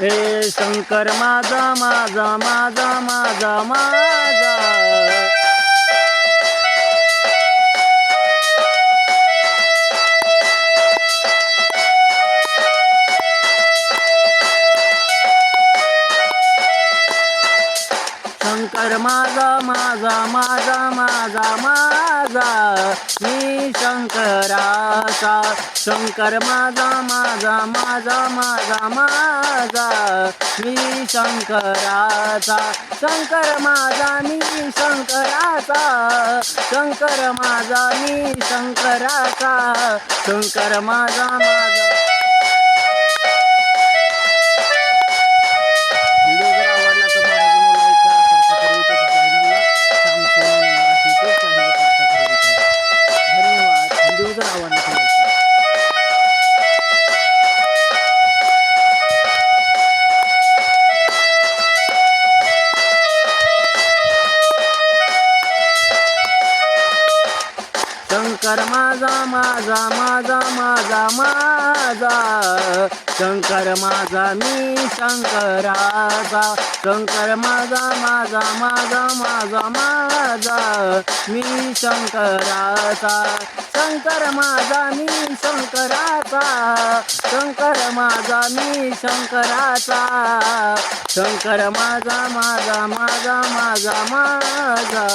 हे शंकर माझा माझा माझा माझा माझा. शंकर माझा माझा माझा माझा माझा. मी शंकराचा शंकर माझा माझा माझा माझा माझा. मी शंकराचा शंकर माझा मी शंकराचा. शंकर माझा मी शंकराचा. शंकर माझा माझा. शंकर माझा माझा माझा माझा माझा. शंकर माझा मी शंकराचा. शंकर माझा माझा माझा माझा माझा. मी शंकराचा. शंकर माझा मी शंकराचा. शंकर माझा मी शंकराचा. शंकर माझा माझा माझा माझा माझा.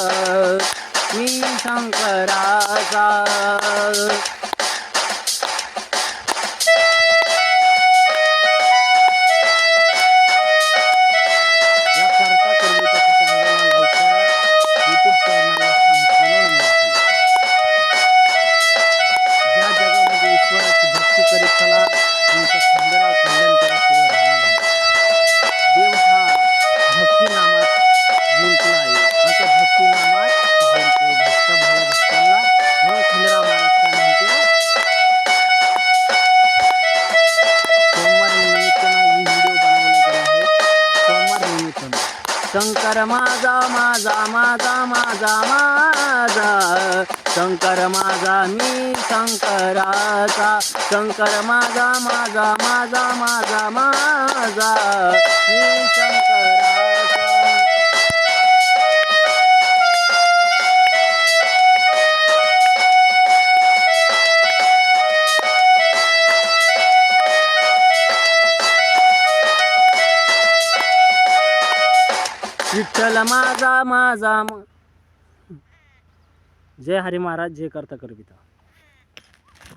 मी शंकर माझा माझा माझा माझा माझा. शंकर माझा मी शंकराचा. शंकर माझा माझा माझा माझा माझा. विठ्ठल माझा माझा जय हरी महाराज जय करता करविता